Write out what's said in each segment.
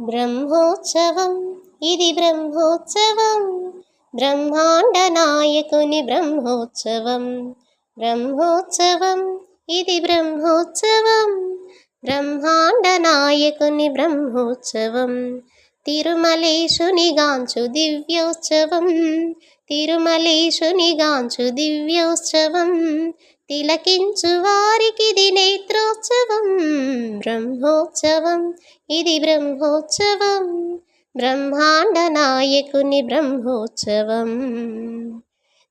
బ్రహ్మోత్సవం ఇది బ్రహ్మోత్సవం. బ్రహ్మాండ నాయకుని బ్రహ్మోత్సవం. బ్రహ్మోత్సవం ఇది బ్రహ్మోత్సవం. బ్రహ్మాండ నాయకుని బ్రహ్మోత్సవం. తిరుమలేశునిగాంచు దివ్యోత్సవం. తిరుమలేశునిగాంచు దివ్యోత్సవం. తిలకించు వారికి నేత్రోత్సవం బ్రహ్మోత్సవం ఇది బ్రహ్మోత్సవం బ్రహ్మాండ నాయకుని బ్రహ్మోత్సవం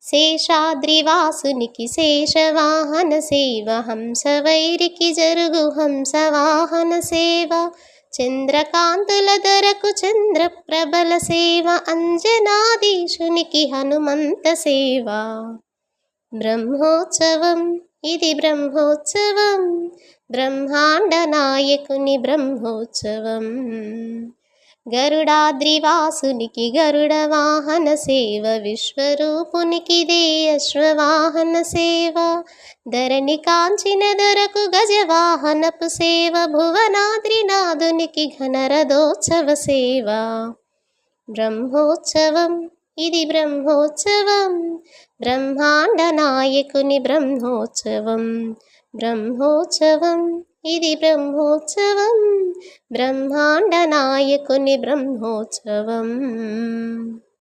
శేషాద్రివాసునికి శేషవాహన సేవ హంసవైరికి జరుగు హంసవాహన సేవ చంద్రకాంతుల దొరకు చంద్రప్రబల సేవ అంజనాదీశునికి హనుమంత సేవ బ్రహ్మోత్సవం ఇది బ్రహ్మోత్సవం. బ్రహ్మాండ నాయకుని బ్రహ్మోత్సవం. గరుడాద్రివాసునికి గరుడ వాహన సేవ విశ్వరూపునికి దే అశ్వవాహన సేవ ధరణి కాంచిన దొరకు గజవాహనపు సేవ భువనాద్రినాథునికి ఘనరథోత్సవ సేవ. బ్రహ్మోత్సవం. ఇది బ్రహ్మోత్సవం. బ్రహ్మాండ నాయకుని బ్రహ్మోత్సవం. బ్రహ్మోత్సవం. ఇది బ్రహ్మోత్సవం. బ్రహ్మాండ నాయకుని బ్రహ్మోత్సవం.